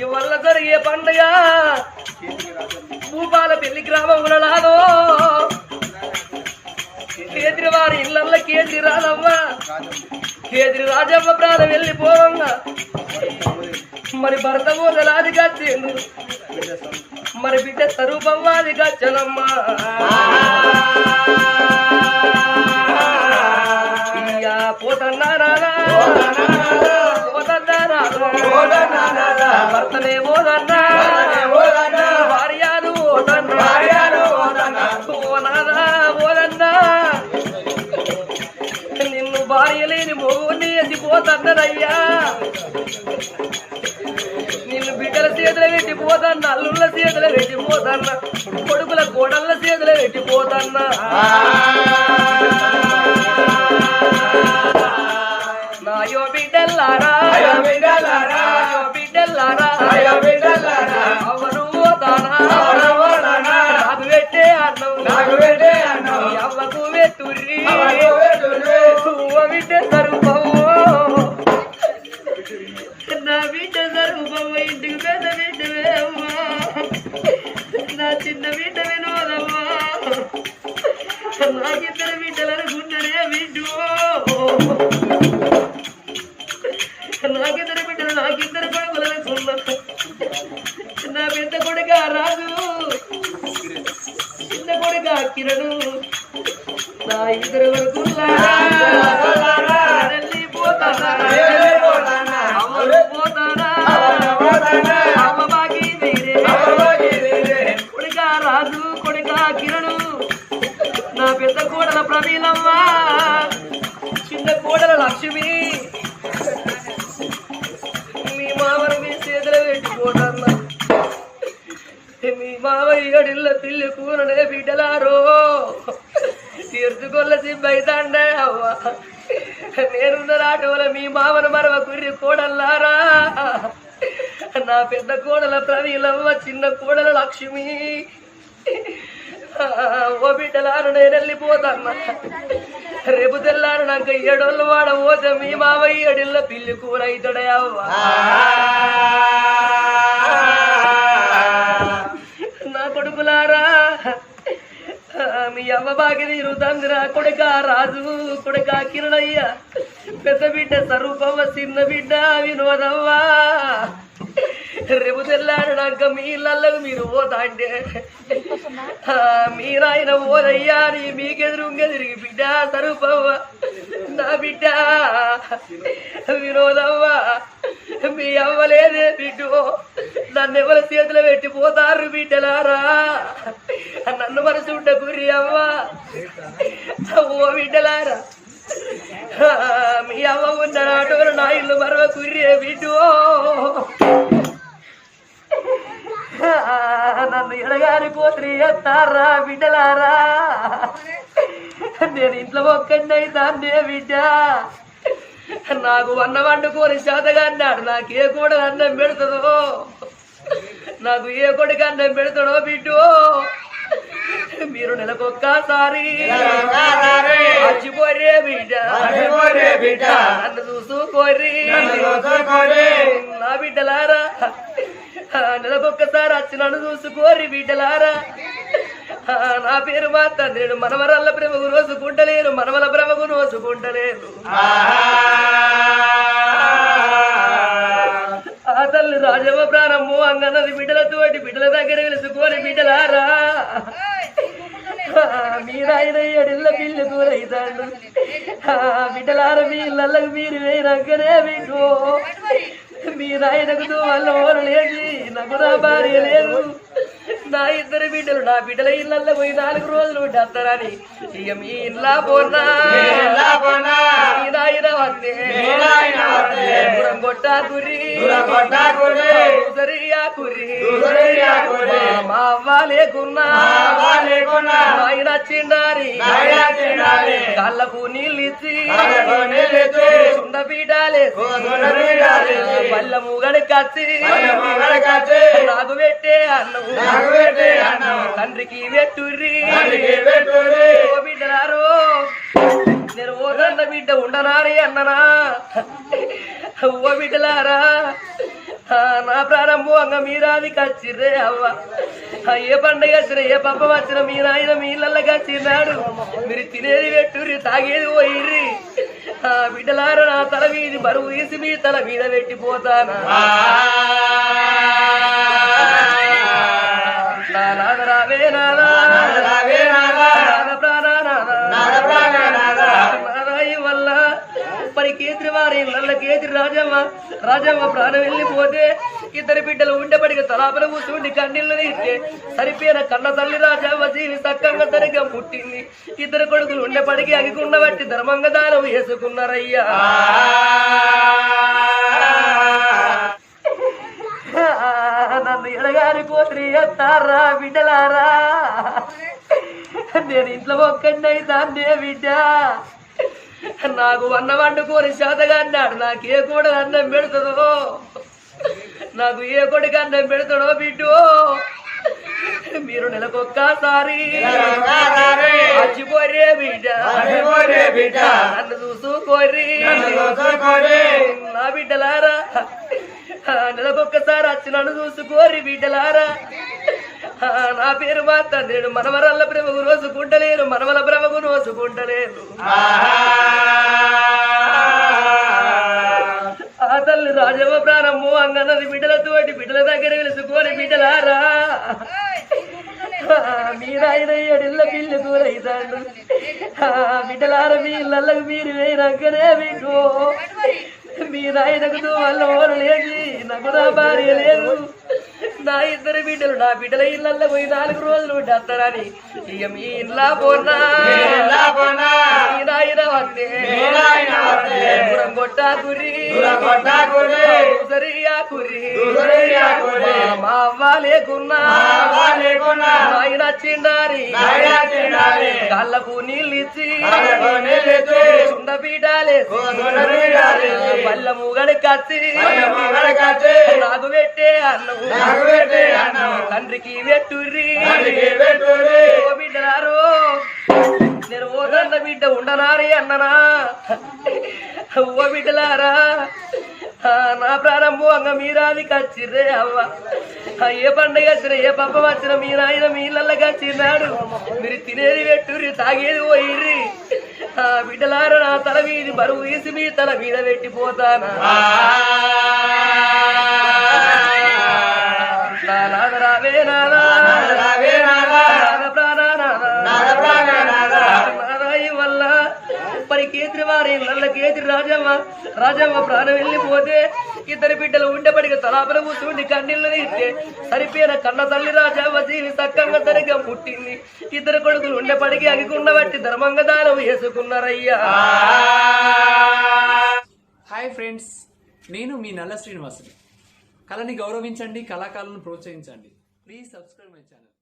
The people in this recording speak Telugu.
ఇవల్ల జరిగే పండుగ భూపాల పెళ్ళి గ్రామంలో నాదో కేద్రి వారి ఇళ్ళల్లో కేద్రి రాదమ్మ. కేద్రి రాజమ్మ ప్రాణం మరి భర్త మోదలాది గచ్చిండు మరి బిడ్డ స్వరూపం అది గచ్చనమ్మా పోతన్నారా భర్తనే పోదన్నా భార్యాలు పోతన్నా పోనాదా పోదన్నా నిన్ను భార్య లేని మొగుని ఎత్తిపోతన్నదయ్యా. నిన్ను బిడ్డల చేతులు పెట్టిపోతన్న అల్లుళ్ళ చేతులు పెట్టిపోతన్న కొడుకుల కోడళ్ళ చేతులు పెట్టిపోతన్నా. నా చిన్న బిడ్డ వినోదమ్మా నాకిద్దరు బిడ్డలను గుండెనే బిడ్డు నాకిద్దరు బిడ్డలు నాకిద్దరు కొడుకులను సున్నా నా పెద్ద కొడుక రాజు. చిన్న కొడుక కిరణు. నా ఇద్దరు అమ్మలు పోతానా. పోతానా, కొడుకా కిరణు. నా పెద్ద కోడల ప్రవీణమ్మ చిన్న కోడల లక్ష్మి. మీ మామను మీ చేతులు పెట్టిపోతన్నా మీ మామయ్య గడిల్ల పిల్లి కూరనే బిడ్డలారో. తీర్చుకొల్ల సిబ్బైతాండే అవ్వ. నేనున్న రాటోల మీ మామను మరవ కుర్రి కోడల్లారా. నా పెద్ద కోడల ప్రవీలమ్మ చిన్న కోడల లక్ష్మి. ఓ బిడ్డలారు నేను వెళ్ళిపోతాను రేపు తెల్లారు నాకు ఏడోళ్ళు వాడ పోతే మీ మావయ్య ఏడిళ్ళ పిల్లి కూర అవుతాడే అవ్వా. నా కొడుకులారా మీ అమ్మ బాగి నీరు తందిరా కొడుక రాజు కొడుక కిరణయ్య. పెద్ద బిడ్డ స్వరూపమ్మ చిన్న బిడ్డ వినోదవ్వా. రేపు తెల్లాడినాక మీ ఇళ్ళకు మీరు పోతా అంటే. మీరాయన పోదయ్యా నీ మీకెదురుగా తిరిగి బిడ్డ సరుపవ్వ నా బిడ్డ వినోదవ్వ మీ అవ్వలేదే బిడ్డు. నన్ను ఎవరి చేతిలో పెట్టి పోతారు బిడ్డలారా? నన్ను మనసు ఉండ గురి అవ్వ. ఓ బిడ్డలారా మీ అవ్వ ఉన్న నాటోరు నా ఇల్లు మరవ గురి బిడ్డు. నన్ను ఎడగాని పోత్రి ఎత్తారా బిడ్డలారా? నేను ఇంట్లో ఒక్కడిని అయితానే బిడ్డ. నాకు అన్న వండుకొని చేతగా అన్నాడు. నాకు ఏ కూడా అన్నం పెడుతుందో? నాకు ఏ కొడుకు అన్నం పెడతాడో బిడ్డు? మీరు నెలకొక్కసారి బిడ్డ. నన్ను చూసుకోరి నన్ను చూసుకోరి. నా బిడ్డలారా నెలకొక్కసారి వచ్చి నన్ను చూసుకోరి బిడ్డలారా. నా పేరు మా తండ్రి మనవరాళ్ళ ప్రేమకు రోజుకుంటలేను మనవల ప్రేమకు రోజుకుంటలేను ఆ తల్లి రాజవ ప్రారంభం అంగన్నది బిడ్డలతోటి బిడ్డల దగ్గర వెలుసుకోని బిడ్డలారా. మీరాయన ఎడిల్ల పిల్లి కూరైతాడు. బిడ్డలార మీ ఇళ్ళకు మీరు వేయనక్కనే బిడ్డు మీరాయనకు వాళ్ళ ఓరు లేదు నాకు నా భార్య లేదు. నా ఇద్దరు బిడ్డలు నా బిడ్డల ఇళ్ళల్లో పోయి నాలుగు రోజులు ఉండస్తారని ఇక మీ ఇళ్ళ పోనా. దూరం కొట్టా కురి కొట్టా కురి. మా అవ్వ లేకున్నా. నాయన చిండారి. కళ్ళకు ఇచ్చి కళ్ళకు నీళ్ళు నాకు పెట్టే అన్నం తండ్రికి పెట్టుర్రి తండ్రికి బిడ్డలారో నేను ఓదన్న బిడ్డ ఉండనాని అన్ననా ఓ బిడ్డలారా నా నా ప్రారంభంగా మీరాది కచ్చిర్రే అవ్వ ఏ పండుగ వచ్చిన ఏ పప్ప వచ్చిన మీ నాయన మీ ఇళ్ళకి వచ్చినాడు మీరు తినేది పెట్టుర్రి తాగేది పోయిర్రి. ఆ, బిడ్డలార నా తల మీది బరువు తీసి మీ తల మీద పెట్టిపోతానా? నా నాద రావే నాదా రావే నాదా. నాద ప్రాణనాదా. నాద ప్రాణనాదా. నాదాయి వల్ల మరి వారి నల్ల రాజమ్మ రాజమ్మ ప్రాణం వెళ్ళిపోతే ఇద్దరు బిడ్డలు ఉండబడికి తలాపల కూర్చుండి కన్నీళ్ళు తీస్తే సరిపోయిన కన్న తల్లి రాజమ్మ జీవి సక్కంగా సరిగ్గా పుట్టింది. ఇద్దరు కొడుకులు ఉండబడికి అగికుండా బట్టి ధర్మంగా దానం వేసుకున్నారయ్యా. నన్ను ఎడగారి పోత్రి ఎత్తారా బిడ్డలారా? నేను ఇంట్లో ఒక్కడిని అయితాన్నే బిడ్డ. నాకు అన్న వండుకొని శాతగా అన్నాడు. నాకు ఏ కూడా అన్నం పెడుతుందో? నాకు ఏ కొడుకు అన్నం పెడతాడో బిడ్డు? మీరు నెలకొక్కసారి మర్చిపోరే బిడ్డ. నన్ను చూసుకోరి. నా బిడ్డలారా నెలకొక్కసారి వచ్చి నన్ను చూసుకోరి బిడ్డలారా. నా పేరు మాట్లాడలేడు మనవరల్ల ప్రేమకు రోజుకుంటలేను మనవల ప్రేమకు రోజుకుంటలేను. ఆ తల్లి రాజవ ప్రారంభం అంగన్నది బిడ్డలతోటి బిడ్డల దగ్గర వెలుసుకోని బిడ్డలారా. ఆ, మీ పిల్లి దూరైతాడు బిడ్డలార మీ ఇళ్ళకు మీరు వేయనక్కనే మీకు. మీ నాయనకు వల్ల ఓరు లేదు నాకు నా భార్య లేదు. నా ఇద్దరు బిడ్డలు నా బిడ్డల ఇళ్ళల్లో పోయి నాలుగు రోజులు ఉండస్తారని ఇక మీ ఇంట్లో పోనా. దూసరియా కురి దూసరియా కురి. మా అవ్వ లేకున్నా మా అవ్వ లేకున్నా. నాయన చిండారి నాయన చిండారి. కళ్ళకు నీళ్ళిచ్చి. సుండ పీఠాలేసి సుండ పీఠాలేసి. పల్లము గడకచ్చి. నాకు పెట్టే అన్నము. తండ్రికి పెట్టుర్రి. ఓ బిడ్డలారు నేను ఓదన్న బిడ్డ ఉండనారి అన్ననా ఓ బిడ్డలారా నా ప్రారంభంగా మీరాది కచ్చిర్రే అవ్వ. ఆ, ఏ పండుగ వచ్చిన ఏ పప్ప వచ్చిన మీ నాయన మీ ఇళ్ళకి వచ్చినాడు మీరు తినేది పెట్టుర్రి తాగేది పోయిర్రి. ఆ, బిడ్డలారా నా తల మీది బరువు తీసి మీ తల మీద పెట్టిపోతానా. నాద రావే నాదా నాద రావే నాదా. నాద ప్రాణనాదా. నాద ప్రాణనాదా. నాదాయి వల్ల మరి కేంద్రి వారి నల్ల కేంద్రి రాజమ్మ రాజమ్మ ప్రాణం వెళ్ళిపోతే ఇద్దరు బిడ్డలు ఉండబడికి తలాపల కూర్చుండి కన్నీళ్ళు ఇస్తే సరిపోయిన కన్న తల్లి రాజమ్మ జీవి సక్కంగా సరిగ్గా పుట్టింది. ఇద్దరు కొడుకులు ఉండబడికి అగికుండా బట్టి ధర్మంగా దానం వేసుకున్నారయ్యా హాయ్ ఫ్రెండ్స్ నేను మీ నల్ల శ్రీనివాసుని. కళని గౌరవించండి కళాకారులను ప్రోత్సహించండి. Please subscribe my channel.